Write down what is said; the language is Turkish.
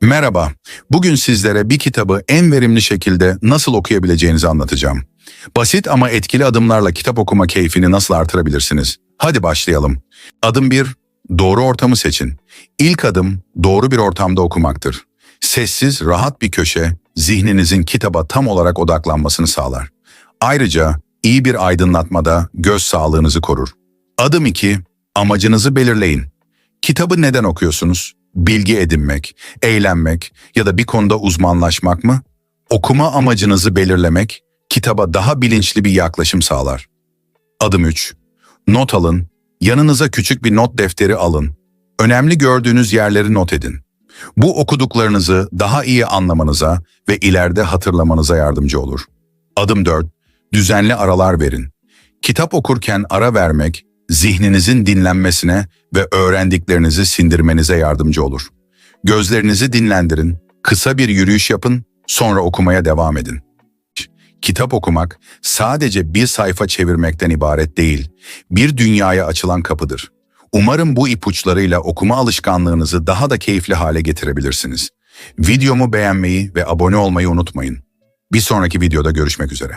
Merhaba. Bugün sizlere bir kitabı en verimli şekilde nasıl okuyabileceğinizi anlatacağım. Basit ama etkili adımlarla kitap okuma keyfini nasıl artırabilirsiniz? Hadi başlayalım. Adım 1. Doğru ortamı seçin. İlk adım doğru bir ortamda okumaktır. Sessiz, rahat bir köşe zihninizin kitaba tam olarak odaklanmasını sağlar. Ayrıca iyi bir aydınlatmada göz sağlığınızı korur. Adım 2. Amacınızı belirleyin. Kitabı neden okuyorsunuz? Bilgi edinmek, eğlenmek ya da bir konuda uzmanlaşmak mı? Okuma amacınızı belirlemek, kitaba daha bilinçli bir yaklaşım sağlar. Adım 3. Not alın, yanınıza küçük bir not defteri alın. Önemli gördüğünüz yerleri not edin. Bu okuduklarınızı daha iyi anlamanıza ve ileride hatırlamanıza yardımcı olur. Adım 4. Düzenli aralar verin. Kitap okurken ara vermek, zihninizin dinlenmesine ve öğrendiklerinizi sindirmenize yardımcı olur. Gözlerinizi dinlendirin, kısa bir yürüyüş yapın, sonra okumaya devam edin. Kitap okumak sadece bir sayfa çevirmekten ibaret değil, bir dünyaya açılan kapıdır. Umarım bu ipuçlarıyla okuma alışkanlığınızı daha da keyifli hale getirebilirsiniz. Videomu beğenmeyi ve abone olmayı unutmayın. Bir sonraki videoda görüşmek üzere.